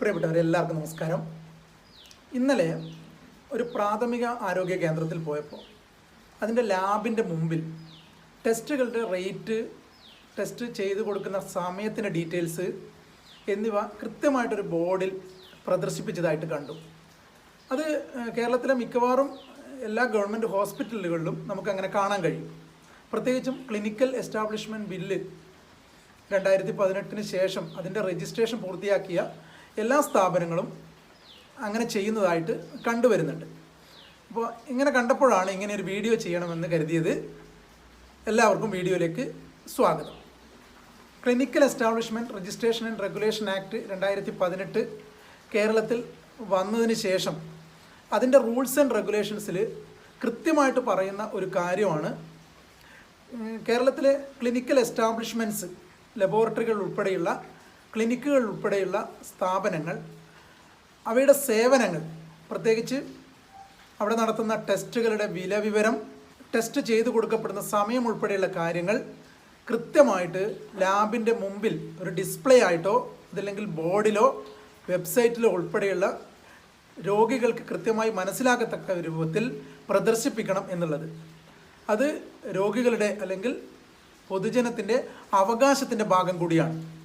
പ്രിയപ്പെട്ടവരെ എല്ലാവർക്കും നമസ്കാരം. ഇന്നലെ ഒരു പ്രാഥമിക ആരോഗ്യ കേന്ദ്രത്തിൽ പോയപ്പോൾ അതിന്റെ ലാബിന്റെ മുമ്പിൽ ടെസ്റ്റുകളുടെ റേറ്റ് ടെസ്റ്റ് ചെയ്ത് കൊടുക്കുന്ന സമയത്തിന്റെ ഡീറ്റെയിൽസ് എന്നിവ കൃത്യമായിട്ടൊരു ബോർഡിൽ പ്രദർശിപ്പിച്ചതായിട്ട് കണ്ടു. അത് കേരളത്തിലെ മിക്കവാറും എല്ലാ ഗവൺമെന്റ് ഹോസ്പിറ്റലുകളിലും നമുക്കങ്ങനെ കാണാൻ കഴിയും. പ്രത്യേകിച്ചും ക്ലിനിക്കൽ എസ്റ്റാബ്ലിഷ്മെന്റ് ബില്ല് രണ്ടായിരത്തി പതിനെട്ടിന് ശേഷം അതിന്റെ രജിസ്ട്രേഷൻ പൂർത്തിയാക്കിയ എല്ലാ സ്ഥാപനങ്ങളും അങ്ങനെ ചെയ്യുന്നതായിട്ട് കണ്ടുവരുന്നുണ്ട്. അപ്പോൾ ഇങ്ങനെ കണ്ടപ്പോഴാണ് ഇങ്ങനെ ഒരു വീഡിയോ ചെയ്യണമെന്ന് കരുതിയത്. എല്ലാവർക്കും വീഡിയോയിലേക്ക് സ്വാഗതം. Clinical establishment registration and regulation act രണ്ടായിരത്തി പതിനെട്ട് കേരളത്തിൽ വന്നതിന് ശേഷം അതിന്റെ റൂൾസ് ആൻഡ് റെഗുലേഷൻസിൽ കൃത്യമായിട്ട് പറയുന്ന ഒരു കാര്യമാണ്. കേരളത്തിലെ ക്ലിനിക്കൽ എസ്റ്റാബ്ലിഷ്മെന്റ്സ് ലബോറട്ടറികൾ ഉൾപ്പെടെയുള്ള ക്ലിനിക്കുകൾ ഉൾപ്പെടെയുള്ള സ്ഥാപനങ്ങൾ അവയുടെ സേവനങ്ങൾ പ്രത്യേകിച്ച് അവിടെ നടത്തുന്ന ടെസ്റ്റുകളുടെ വില വിവരം ടെസ്റ്റ് ചെയ്തു കൊടുക്കപ്പെടുന്ന സമയം ഉൾപ്പെടെയുള്ള കാര്യങ്ങൾ കൃത്യമായിട്ട് ലാബിന്റെ മുമ്പിൽ ഒരു ഡിസ്പ്ലേ ആയിട്ടോ അതല്ലെങ്കിൽ ബോർഡിലോ വെബ്സൈറ്റിലോ ഉൾപ്പെടെയുള്ള രോഗികൾക്ക് കൃത്യമായി മനസ്സിലാകത്തക്ക രൂപത്തിൽ പ്രദർശിപ്പിക്കണം എന്നുള്ളത്. അത് രോഗികളുടെ അല്ലെങ്കിൽ പൊതുജനത്തിന്റെ അവകാശത്തിന്റെ ഭാഗം കൂടിയാണ്.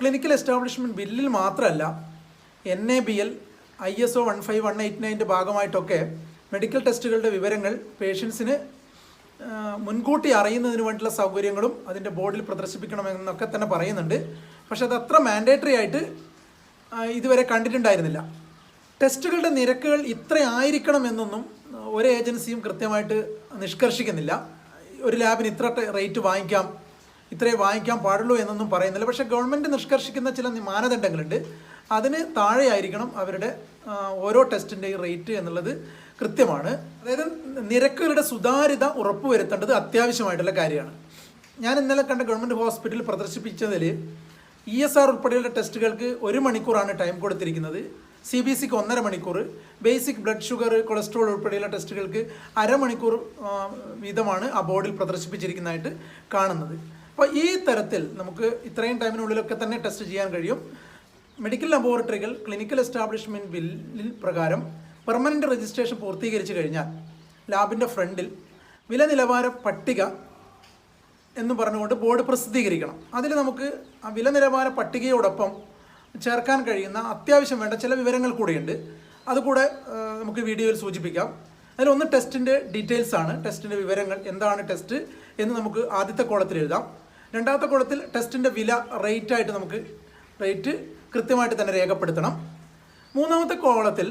ക്ലിനിക്കൽ എസ്റ്റാബ്ലിഷ്മെന്റ് ബില്ലിൽ മാത്രമല്ല N A B L I S O one five one eight നയന്റെ ഭാഗമായിട്ടൊക്കെ മെഡിക്കൽ ടെസ്റ്റുകളുടെ വിവരങ്ങൾ പേഷ്യൻസിന് മുൻകൂട്ടി അറിയുന്നതിന് വേണ്ടിയുള്ള സൗകര്യങ്ങളും അതിന്റെ ബോർഡിൽ പ്രദർശിപ്പിക്കണമെന്നൊക്കെ തന്നെ പറയുന്നുണ്ട്. പക്ഷെ അത് അത്ര മാൻഡേറ്ററി ആയിട്ട് ഇതുവരെ കണ്ടിട്ടുണ്ടായിരുന്നില്ല. ടെസ്റ്റുകളുടെ നിരക്കുകൾ ഇത്ര ആയിരിക്കണം എന്നൊന്നും ഒരു ഏജൻസിയും കൃത്യമായിട്ട് നിഷ്കർഷിക്കുന്നില്ല. ഒരു ലാബിന് ഇത്ര റേറ്റ് വാങ്ങിക്കാം ഇത്രേ വാങ്ങിക്കാൻ പാടുള്ളൂ എന്നൊന്നും പറയുന്നില്ല. പക്ഷേ ഗവൺമെന്റ് നിഷ്കർഷിക്കുന്ന ചില മാനദണ്ഡങ്ങളുണ്ട്. അതിന് താഴെയായിരിക്കണം അവരുടെ ഓരോ ടെസ്റ്റിന്റെയും റേറ്റ് എന്നുള്ളത് കൃത്യമാണ്. അതായത് നിരക്കുകളുടെ സുതാര്യത ഉറപ്പുവരുത്തേണ്ടത് അത്യാവശ്യമായിട്ടുള്ള കാര്യമാണ്. ഞാൻ ഇന്നലെ കണ്ട ഗവൺമെന്റ് ഹോസ്പിറ്റലിൽ പ്രദർശിപ്പിച്ചതിൽ ഇ എസ് ആർ ഉൾപ്പെടെയുള്ള ടെസ്റ്റുകൾക്ക് ഒരു മണിക്കൂറാണ് ടൈം കൊടുത്തിരിക്കുന്നത്. സി ബി സിക്ക് ഒന്നര മണിക്കൂർ. ബേസിക് ബ്ലഡ് ഷുഗർ കൊളസ്ട്രോൾ ഉൾപ്പെടെയുള്ള ടെസ്റ്റുകൾക്ക് അരമണിക്കൂർ വീതമാണ് ആ ബോർഡിൽ പ്രദർശിപ്പിച്ചിരിക്കുന്നതായിട്ട് കാണുന്നത്. അപ്പോൾ ഈ തരത്തിൽ നമുക്ക് ഇത്രയും ടൈമിനുള്ളിലൊക്കെ തന്നെ ടെസ്റ്റ് ചെയ്യാൻ കഴിയും. മെഡിക്കൽ ലബോറട്ടറികൾ ക്ലിനിക്കൽ എസ്റ്റാബ്ലിഷ്മെന്റ് ബില്ലിൽ പ്രകാരം പെർമനന്റ് രജിസ്ട്രേഷൻ പൂർത്തീകരിച്ചു കഴിഞ്ഞാൽ ലാബിന്റെ ഫ്രണ്ടിൽ വില നിലവാര പട്ടിക എന്ന് പറഞ്ഞുകൊണ്ട് ബോർഡ് പ്രസിദ്ധീകരിക്കണം. അതിൽ നമുക്ക് ആ വില നിലവാര പട്ടികയോടൊപ്പം ചേർക്കാൻ കഴിയുന്ന അത്യാവശ്യം വേണ്ട ചില വിവരങ്ങൾ കൂടിയുണ്ട്. അതുകൂടെ നമുക്ക് വീഡിയോയിൽ സൂചിപ്പിക്കാം. അതിലൊന്ന് ടെസ്റ്റിന്റെ ഡീറ്റെയിൽസ് ആണ്. ടെസ്റ്റിന്റെ വിവരങ്ങൾ എന്താണ് ടെസ്റ്റ് എന്ന് നമുക്ക് ആദ്യത്തെ കോളത്തിൽ എഴുതാം. രണ്ടാമത്തെ കോളത്തിൽ ടെസ്റ്റിന്റെ വില റേറ്റ് ആയിട്ട് നമുക്ക് റേറ്റ് കൃത്യമായിട്ട് തന്നെ രേഖപ്പെടുത്തണം. മൂന്നാമത്തെ കോളത്തിൽ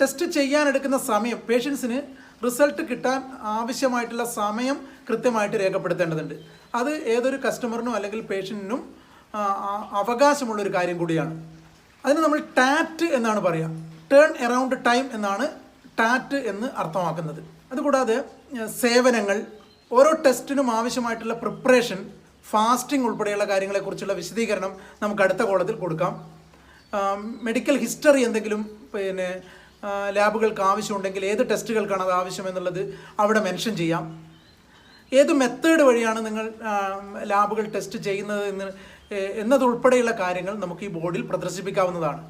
ടെസ്റ്റ് ചെയ്യാനെടുക്കുന്ന സമയം പേഷ്യൻസിന് റിസൾട്ട് കിട്ടാൻ ആവശ്യമായിട്ടുള്ള സമയം കൃത്യമായിട്ട് രേഖപ്പെടുത്തേണ്ടതുണ്ട്. അത് ഏതൊരു കസ്റ്റമറിനും അല്ലെങ്കിൽ പേഷ്യന്റിനും അവകാശമുള്ളൊരു കാര്യം കൂടിയാണ്. അതിന് നമ്മൾ ടാറ്റ് എന്നാണ് പറയുക ടേൺ എറൗണ്ട് ടൈം എന്നാണ് ടാറ്റ് എന്ന് അർത്ഥമാക്കുന്നത്. അതുകൂടാതെ സേവനങ്ങൾ ഓരോ ടെസ്റ്റിനും ആവശ്യമായിട്ടുള്ള പ്രിപ്പറേഷൻ ഫാസ്റ്റിംഗ് ഉൾപ്പെടെയുള്ള കാര്യങ്ങളെക്കുറിച്ചുള്ള വിശദീകരണം നമുക്ക് അടുത്ത കോളത്തിൽ കൊടുക്കാം. മെഡിക്കൽ ഹിസ്റ്ററി എന്തെങ്കിലും പിന്നെ ലാബുകൾക്ക് ആവശ്യമുണ്ടെങ്കിൽ ഏത് ടെസ്റ്റുകൾക്കാണ് അത് ആവശ്യമെന്നുള്ളത് അവിടെ മെൻഷൻ ചെയ്യാം. ഏത് മെത്തേഡ് വഴിയാണ് നിങ്ങൾ ലാബുകൾ ടെസ്റ്റ് ചെയ്യുന്നത് എന്ന് എന്നതുൾപ്പെടെയുള്ള കാര്യങ്ങൾ നമുക്ക് ഈ ബോർഡിൽ പ്രദർശിപ്പിക്കാവുന്നതാണ്.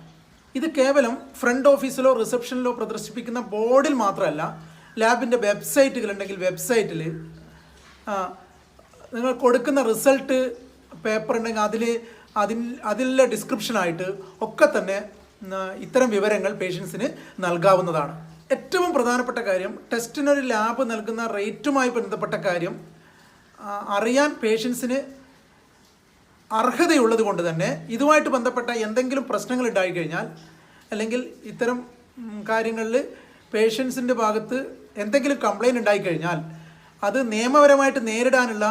ഇത് കേവലം ഫ്രണ്ട് ഓഫീസിലോ റിസപ്ഷനിലോ പ്രദർശിപ്പിക്കുന്ന ബോർഡിൽ മാത്രമല്ല ലാബിന്റെ വെബ്സൈറ്റുകളുണ്ടെങ്കിൽ വെബ്സൈറ്റിൽ നിങ്ങൾ കൊടുക്കുന്ന റിസൾട്ട് പേപ്പർ ഉണ്ടെങ്കിൽ അതിൽ അതിൽ അതിലെ ഡിസ്ക്രിപ്ഷനായിട്ട് ഒക്കെ തന്നെ ഇത്തരം വിവരങ്ങൾ പേഷ്യൻസിന് നൽകാവുന്നതാണ്. ഏറ്റവും പ്രധാനപ്പെട്ട കാര്യം ടെസ്റ്റിനൊരു ലാബ് നൽകുന്ന റേറ്റുമായി ബന്ധപ്പെട്ട കാര്യം അറിയാൻ പേഷ്യൻസിന് അർഹതയുള്ളത് കൊണ്ട് തന്നെ ഇതുമായിട്ട് ബന്ധപ്പെട്ട എന്തെങ്കിലും പ്രശ്നങ്ങൾ ഉണ്ടായിക്കഴിഞ്ഞാൽ അല്ലെങ്കിൽ ഇത്തരം കാര്യങ്ങളിൽ പേഷ്യൻസിന്റെ ഭാഗത്ത് എന്തെങ്കിലും കംപ്ലൈന്റ് ഉണ്ടായിക്കഴിഞ്ഞാൽ അത് നിയമപരമായിട്ട് നേരിടാനുള്ള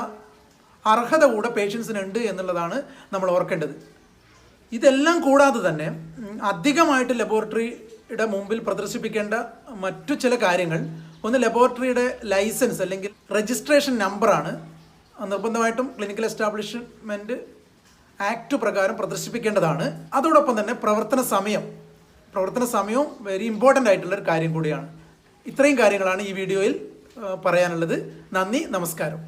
അർഹത കൂടെ പേഷ്യൻസിനുണ്ട് എന്നുള്ളതാണ് നമ്മൾ ഓർക്കേണ്ടത്. ഇതെല്ലാം കൂടാതെ തന്നെ അധികമായിട്ട് ലബോറട്ടറിയുടെ മുമ്പിൽ പ്രദർശിപ്പിക്കേണ്ട മറ്റു ചില കാര്യങ്ങൾ ഒന്ന് ലബോറട്ടറിയുടെ ലൈസൻസ് അല്ലെങ്കിൽ രജിസ്ട്രേഷൻ നമ്പറാണ്. നിർബന്ധമായിട്ടും ക്ലിനിക്കൽ എസ്റ്റാബ്ലിഷ്മെന്റ് ആക്ട് പ്രകാരം പ്രദർശിപ്പിക്കേണ്ടതാണ്. അതോടൊപ്പം തന്നെ പ്രവർത്തന സമയം. പ്രവർത്തന സമയവും വെരി ഇമ്പോർട്ടന്റ് ആയിട്ടുള്ള ഒരു കാര്യം കൂടിയാണ്. ഇത്രയും കാര്യങ്ങളാണ് ഈ വീഡിയോയിൽ പറയാനുള്ളത്. നന്ദി നമസ്കാരം.